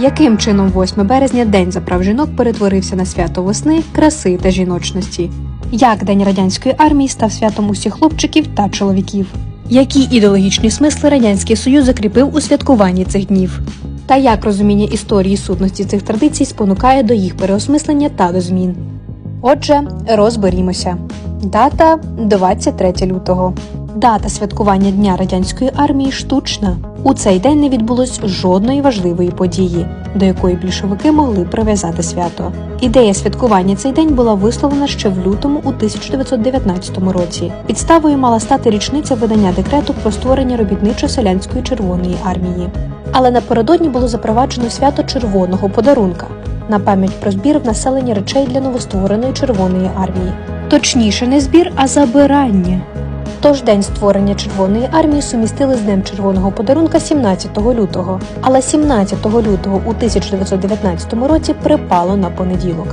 Яким чином 8 березня День за прав жінок перетворився на свято весни, краси та жіночності? Як День радянської армії став святом усіх хлопчиків та чоловіків? Які ідеологічні смисли Радянський Союз закріпив у святкуванні цих днів? Та як розуміння історії сутності цих традицій спонукає до їх переосмислення та до змін? Отже, розберімося. Дата 23 лютого. Дата святкування Дня радянської армії штучна. У цей день не відбулось жодної важливої події, до якої більшовики могли прив'язати свято. Ідея святкування цей день була висловлена ще в лютому у 1919 році. Підставою мала стати річниця видання декрету про створення робітничо-селянської червоної армії. Але напередодні було запроваджено свято червоного подарунка на пам'ять про збір в населення речей для новоствореної червоної армії. Точніше, не збір, а забирання. Тож день створення Червоної армії сумістили з Днем червоного подарунка 17 лютого, але 17 лютого у 1919 році припало на понеділок.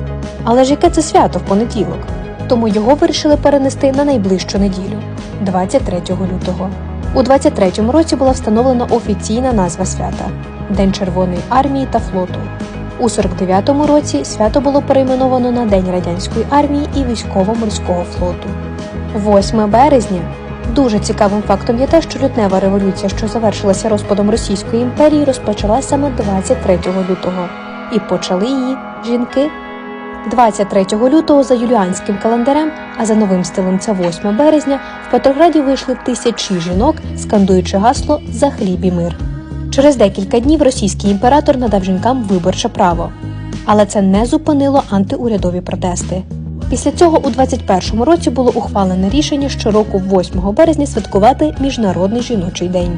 Але ж яке це свято в понеділок? Тому його вирішили перенести на найближчу неділю 23 лютого. У 23-му році була встановлена офіційна назва свята День Червоної армії та флоту. У 49-му році свято було перейменовано на День радянської армії і військово-морського флоту. 8 березня. Дуже цікавим фактом є те, що лютнева революція, що завершилася розпадом Російської імперії, розпочалася саме 23 лютого. І почали її жінки. 23 лютого за юліанським календарем, а за новим стилем це 8 березня, в Петрограді вийшли тисячі жінок, скандуючи гасло за хліб і мир. Через декілька днів російський імператор надав жінкам виборче право. Але це не зупинило антиурядові протести. Після цього у 21-му році було ухвалене рішення щороку 8 березня святкувати Міжнародний жіночий день.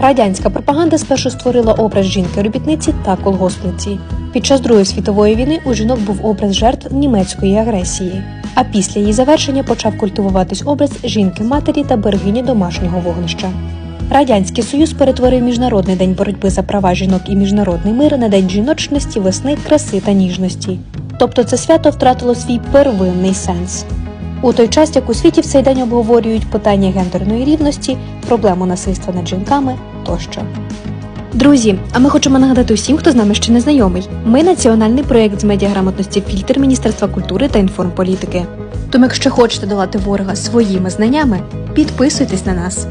Радянська пропаганда спершу створила образ жінки-робітниці та колгоспниці. Під час Другої світової війни у жінок був образ жертв німецької агресії. А після її завершення почав культивуватись образ жінки-матері та берегині домашнього вогнища. Радянський Союз перетворив Міжнародний день боротьби за права жінок і міжнародний мир на день жіночності, весни, краси та ніжності. Тобто це свято втратило свій первинний сенс. У той час, як у світі в цей день обговорюють питання гендерної рівності, проблему насильства над жінками тощо. Друзі, а ми хочемо нагадати усім, хто з нами ще не знайомий. Ми національний проєкт з медіаграмотності фільтр Міністерства культури та інформполітики. Тому, якщо хочете долати ворога своїми знаннями, підписуйтесь на нас.